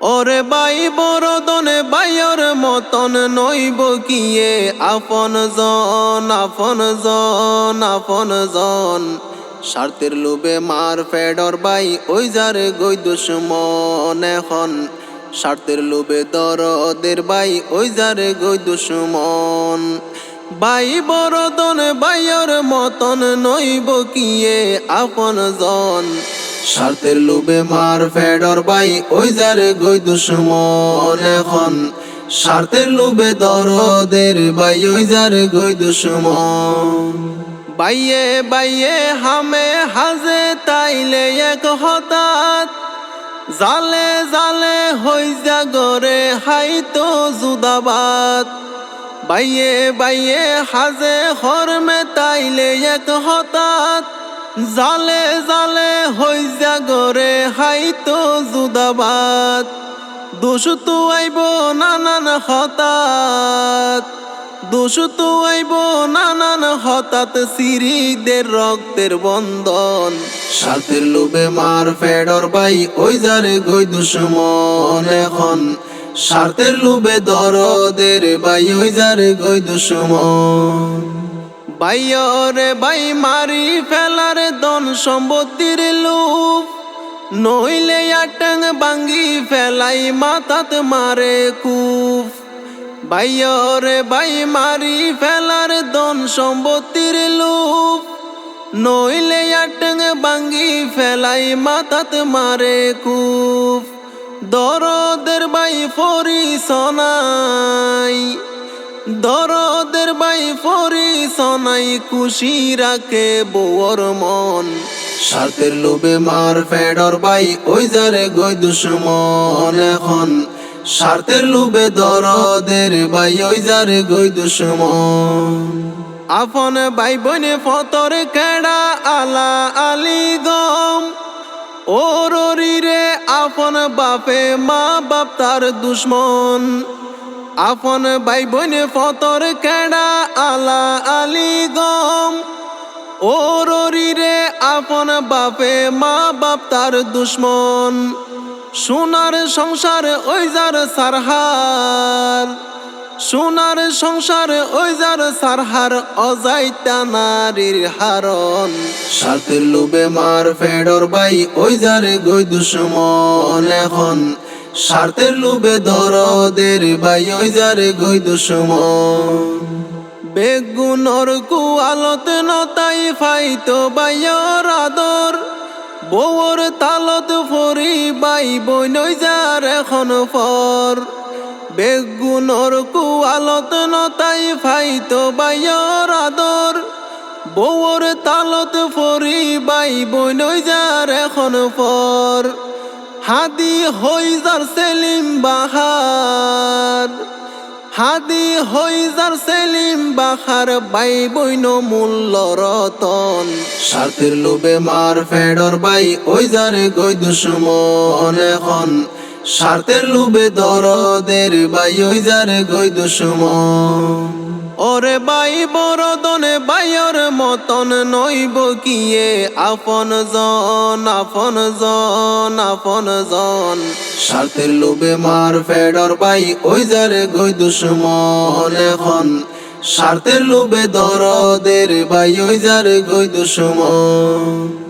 ওরে বাই বরদনে বাইয়র মতন নইব কিয়ে? আপন জন আপন জন আপন জন। স্বার্থের লোভে মার ফেডর বাই ওই যারে গই দুশ্মন এখন। স্বার্থের লোভে দরদের বাই ওই যারে গই দুশ্মন। বাই বরদন বাইয়র মতন নইব কিয়ে? আপন জন। স্বার্থের লোভে মার ফেডর বাই ওই যারে গই দুশ্মন এখন। স্বার্থের লোভে দরদের বাই ওই যারে গই দুশ্মন। বাইয়ে বাইয়ে হামে হাজে তাইলে এক হঠাৎ। জালে জালে হই জাগরে হাই তো জুদাবাদ বাইয়ে বাইয়ে হাজে হরমে তাইলে এক হঠাৎ। জালে জালে হই জাগরে, হাই তো জুদাবাদ দুষু আইব নানান হঠাৎ দুষু আইব নানান হঠাৎ সিরিদের রক্তের বন্ধন। স্বার্থের লোভে মার ফেডর বাই, ওই যারে গই দুশ্মন এখন। স্বার্থের লোভে দরদের বাই, ওই যারে গই দুশ্মন। বাইয়রে বাই মারি ফেলার দন সম্পত্তির লোভ নইলে আটং বাঙ্গি ফেলাই, মাথাত মারে কুফ বাইয়রে বাই মারি ফেলার দন সম্পত্তির লোভ নইলে আটং বাঙ্গি ফেলাই, মাথাত মারে কুফ দরদের বাই ফরি সনাই দরদের বাই ফরি সনাই খুশি রাখে বউর মন। স্বার্থের লোভে মার ফেডর বাই ওই যারে গই দুশ্মন এখন। স্বার্থের লোভে দরদের বাই ওই যারে গই দুশ্মন। আপন ভাই বোনে ফতর কেডা আলা আলি গম। ওররি রে আপন বাপে মা বাপ তার দুশ্মন। আপন ভাই বোনে ফতর কেডা আলা আলি গম। ওররি রে আপন বাপে, মা বাপ তার দুশ্মন। সোনার সংসার ওই যার সারহার। সোনার সংসার ওই যার সারহার, অজাইতা নারীর হারন স্বার্থের লোভে মার ফেডর বাই ওই যারে গই দুশ্মন। এখন স্বার্থের লোভে দরদের বাই যারে গই দুশ্মন বেগুনর কুয়ালত নতাই ফাইতো বাইয়র আদর। বউর তালত ফরি বাই বইনই যার এখন ফর। বেগুনর কুয়ালত নতাই ফাইতো বাইয়র আদর। বউর তালত ফরি বাই বইনই যার এখন ফর। হাদি হই যার সেলিম বাহার, হাদি হই যার সেলিম বাহার, বাই বইন মূল্য রতন। স্বার্থের লোভে মার ফেডর বাই ওই যারে গই দুশ্মন এখন। স্বার্থের লোভে দরদের বাই ওই যারে গই দুশ্মন। ওরে বাই বরদনে বাইয়র মতন নইব কিয়ে আপন জন আপন জন আপন জন। স্বার্থের লোভে মার ফেডর বাই ওই যারে গই দুশ্মন এখন। স্বার্থের লোভে দরদের বাই ওই যারে গই দুশ্মন।